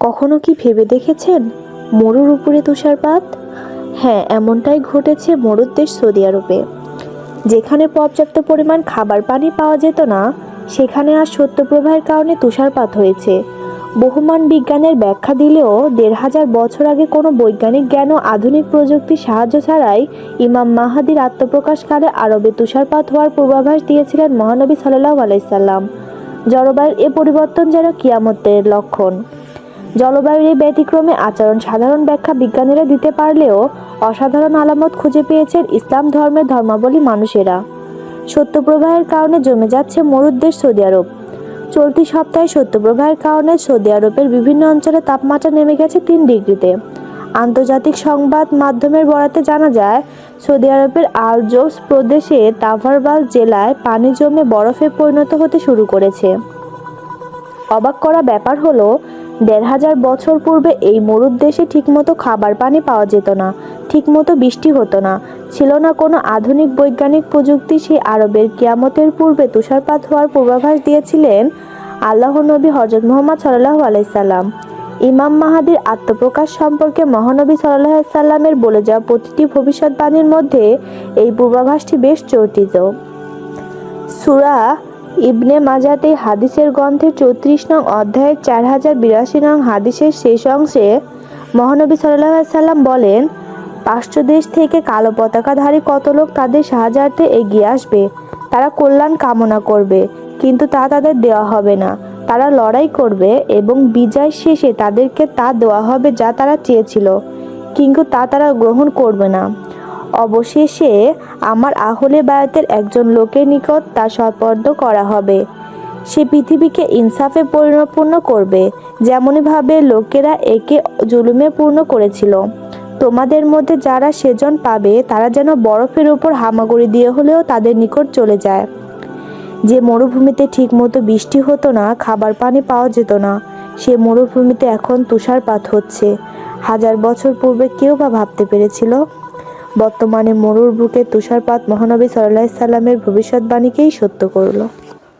কখনো কি ভেবে দেখেছেন? মরুর উপরে তুষারপাত? হ্যাঁ এমনটাই ঘটেছে মরুর দেশ সৌদি আরবে। যেখানে পর্যাপ্ত পরিমাণ খাবার পানি পাওয়া যেত না, সেখানে আর সত্যপ্রবাহের কারণে তুষারপাত হয়েছে। বহুমান বিজ্ঞানের ব্যাখ্যা দিলেও দেড় হাজার বছর আগে কোনো বৈজ্ঞানিক জ্ঞান ও আধুনিক প্রযুক্তির সাহায্য ছাড়াই ইমাম মাহাদির আত্মপ্রকাশকালে আরবে তুষারপাত হওয়ার পূর্বাভাস দিয়েছিলেন মহানবী সাল্লাহ আলাইসাল্লাম জলবায়ুর এ পরিবর্তন যেন কিয়ামতের লক্ষণ। জলবায়ুর এই ব্যতিক্রমে আচরণ সাধারণ ব্যাখ্যা বিজ্ঞানীরা দিতে পারলেও অসাধারণ আলামত খুঁজে পেয়েছেন ইসলাম ধর্মের ধর্মাবলী মানুষেরা। সত্যপ্রবাহের কারণে জমে যাচ্ছে মরুদ্দেশ সৌদি আরব। চলতি সপ্তাহে সত্যপ্রবাহের কারণে সৌদি আরবের বিভিন্ন অঞ্চলে তাপমাত্রা নেমে গেছে তিন ডিগ্রিতে। আন্তর্জাতিক সংবাদ মাধ্যমের বরাতে জানা যায়, সৌদি আরবের আল জোস প্রদেশে তাভারবাল জেলায় পানি জমে বরফে পরিণত হতে শুরু করেছে। অবাক করা ব্যাপার হলো দেড় হাজার বছর পূর্বে এই মরুর দেশে ঠিকমতো খাবার পানি পাওয়া যেত না, ঠিকমতো বৃষ্টি হতো না। ছিল না কোনো আধুনিক বৈজ্ঞানিক প্রযুক্তি, সেই আরবের কিয়ামতের পূর্বে তুষারপাত হওয়ার পূর্বাভাস দিয়েছিলেন আল্লাহ নবী হজরত মোহাম্মদ সাল্লাহ আলাইসাল্লাম ইমাম মাহাদির আত্মপ্রকাশ সম্পর্কে মহানবী সাল্লাহ সাল্লামের বলে যাওয়া প্রতিটি ভবিষ্যৎবাণীর মধ্যে এই পূর্বাভাসটি বেশ চর্চিত। সুরা ইবনে মাজাতে হাদিসের গ্রন্থের চৌত্রিশ নং অধ্যায়ের চার হাজার বিরাশি নং হাদিসের শেষ অংশে মহানবী সাল্লাহ সাল্লাম বলেন পার্শ্ব দেশ থেকে কালো পতাকাধারী কত লোক তাদের সাহায্যার্থে এগিয়ে আসবে? তারা কল্যাণ কামনা করবে, কিন্তু তা তাদের দেওয়া হবে না। তারা লড়াই করবে এবং বিজয় শেষে তাদেরকে তা দেওয়া হবে যা তারা চেয়েছিল, কিন্তু তা তারা গ্রহণ করবে না। অবশেষে আমার আহলে বায়াতের একজন লোকের নিকট তা সপর্দ করা হবে। সে পৃথিবীকে ইনসাফে পরিপূর্ণ করবে যেমনইভাবে লোকেরা একে জুলুমে পূর্ণ করেছিল। তোমাদের মধ্যে যারা সেজন পাবে, তারা যেন বরফের উপর হামাগুড়ি দিয়ে হলেও তাদের নিকট চলে যায়। যে মরুভূমিতে ঠিকমতো বৃষ্টি হতো না, খাবার পানি পাওয়া যেত না, সে মরুভূমিতে এখন তুষারপাত হচ্ছে। হাজার বছর পূর্বে কেউ বা ভাবতে পেরেছিল বর্তমানে মরুর বুকে তুষারপাত মহানবী সাল্লাহ সাল্লামের ভবিষ্যৎবাণীকেই সত্য করল।